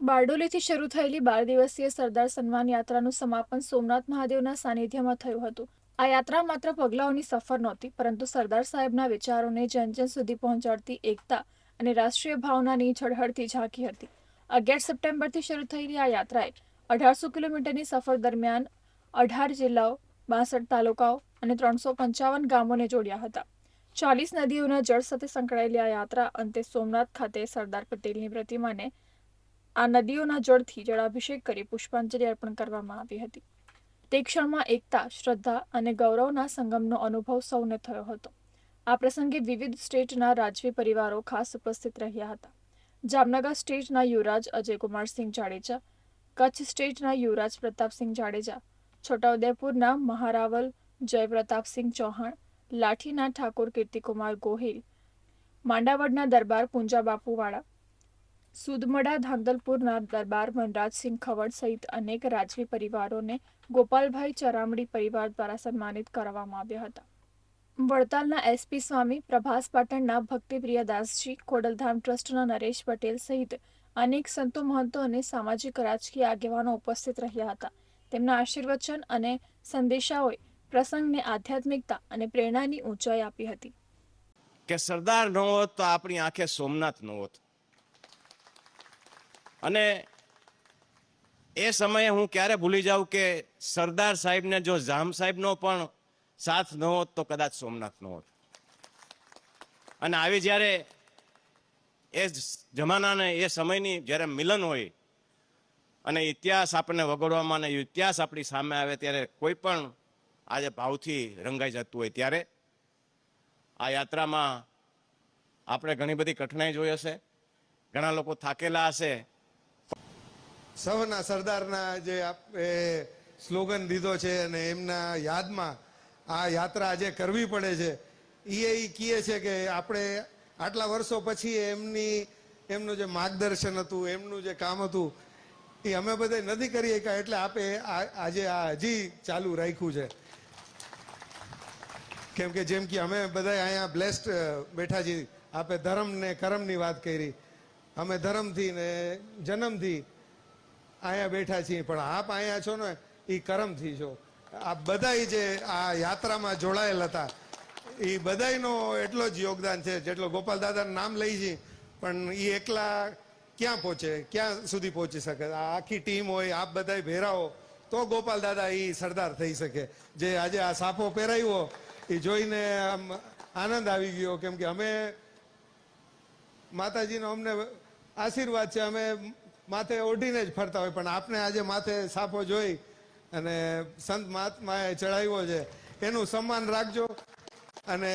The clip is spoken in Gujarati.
બારડોલીથી શરૂ થયેલી બાર દિવસીય સરદાર સન્માન યાત્રાનું સમાપન સોમનાથ મહાદેવના સાનિધ્યમાં થયું હતું. આ યાત્રા માત્ર પગલાઓની સફર નહોતી, પરંતુ સરદાર સાહેબના વિચારોને જન જન સુધી પહોંચાડતી એકતા અને રાષ્ટ્રીય ભાવનાની ઝળહળતી ઝાંકી હતી. અગિયાર સપ્ટેમ્બરથી શરૂ થયેલી આ યાત્રાએ અઢારસો કિલોમીટરની સફર દરમિયાન અઢાર જિલ્લાઓ, બાસઠ તાલુકાઓ અને ત્રણસો પંચાવન ગામોને જોડ્યા હતા. ચાલીસ નદીઓના જળ સાથે સંકળાયેલી આ યાત્રા અંતે સોમનાથ ખાતે સરદાર પટેલની પ્રતિમાને આ નદીઓના જળથી જળાભિષેક કરી પુષ્પાંજલિ અર્પણ કરવામાં આવી હતી. તે ક્ષણમાં એકતા, શ્રદ્ધા અને ગૌરવના સંગમનો અનુભવ સૌને થયો હતો. આ પ્રસંગે વિવિધ સ્ટેટના રાજવી પરિવારો ખાસ ઉપસ્થિત રહ્યા હતા. જામનગર સ્ટેટના યુવરાજ અજયકુમારસિંહ જાડેજા, કચ્છ સ્ટેટના યુવરાજ પ્રતાપસિંહ જાડેજા, છોટાઉદેપુરના મહારાવલ જયપ્રતાપસિંહ ચૌહાણ, લાઠીના ઠાકોર કીર્તિકુમાર ગોહિલ, માંડાવડના દરબાર પૂંજા બાપુવાળા સુદમડા ધાંગધલપુરના દરબાર વનરાજસિંહ ખવડ સહિત અનેક રાજવી પરિવારોને ગોપાલભાઈ ચરામડી પરિવાર દ્વારા સન્માનિત કરવામાં આવ્યા હતા. વડતાલના એસપી સ્વામી, પ્રભાસ પાટણના ભક્તિપ્રિય દાસજી, ખોડલધામ ટ્રસ્ટના નરેશ પટેલ સહિત અનેક સંતો મહંતો અને સામાજિક રાજકીય આગેવાનો ઉપસ્થિત રહ્યા હતા. તેમના આશીર્વચન અને સંદેશાઓએ પ્રસંગને આધ્યાત્મિકતા અને પ્રેરણાની ઊંચાઈ આપી હતી. કે સરદાર ન હોત તો આપણી આંખે સોમનાથ ન હોત. અને એ સમયે હું ક્યારે ભૂલી જાઉં કે સરદાર સાહેબને જો જામ સાહેબનો પણ સાથ ન હોત તો કદાચ સોમનાથ ન હોત. અને આવી જ્યારે એ જમાનાને એ સમયની જ્યારે મિલન હોય અને ઇતિહાસ આપણને વગોડવામાં અને ઇતિહાસ આપણી સામે આવે ત્યારે કોઈ પણ આજે ભાવથી રંગાઈ જતું હોય ત્યારે આ યાત્રામાં આપણે ઘણી બધી કઠણાઈ જોઈ હશે. ઘણા લોકો થાકેલા હશે. સૌના સરદારના જે આપે સ્લોગન દીધો છે અને એમના યાદમાં આ યાત્રા આજે કરવી પડે છે. એ એ કહે છે કે આપણે આટલા વર્ષો પછી એમની એમનું જે માર્ગદર્શન હતું, એમનું જે કામ હતું, એ અમે બધા નથી કરી શક્યા એટલે આપે આજે આ હજી ચાલુ રાખ્યું છે. કેમ કે જેમ કે અમે બધા અહીંયા બ્લેસ્ડ બેઠા છીએ આપે ધર્મ ને કરમની વાત કરી. અમે ધર્મથી ને જન્મથી અહીંયા બેઠા છીએ, પણ આપ અહીંયા છો ને એ કરમથી છો. આ બધા જે આ યાત્રામાં જોડાયેલ હતા એ બધાયનો એટલો જ યોગદાન છે, જેટલો ગોપાલ દાદાનું નામ લઈ છીએ પણ એ એકલા ક્યાં પહોંચે, ક્યાં સુધી પહોંચી શકે? આ આખી ટીમ હોય, આપ બધા ભેરાઓ, તો ગોપાલ દાદા એ સરદાર થઈ શકે. જે આજે આ સાફો પહેરાવ્યો એ જોઈને આમ આનંદ આવી ગયો, કેમ કે અમે માતાજીનો અમને આશીર્વાદ છે, અમે માથે ઓઢીને જ ફરતા હોય, પણ આપને આજે માથે સાફો જોઈ અને સંત મહાત્માએ ચડાવ્યો છે. એનું સન્માન રાખજો અને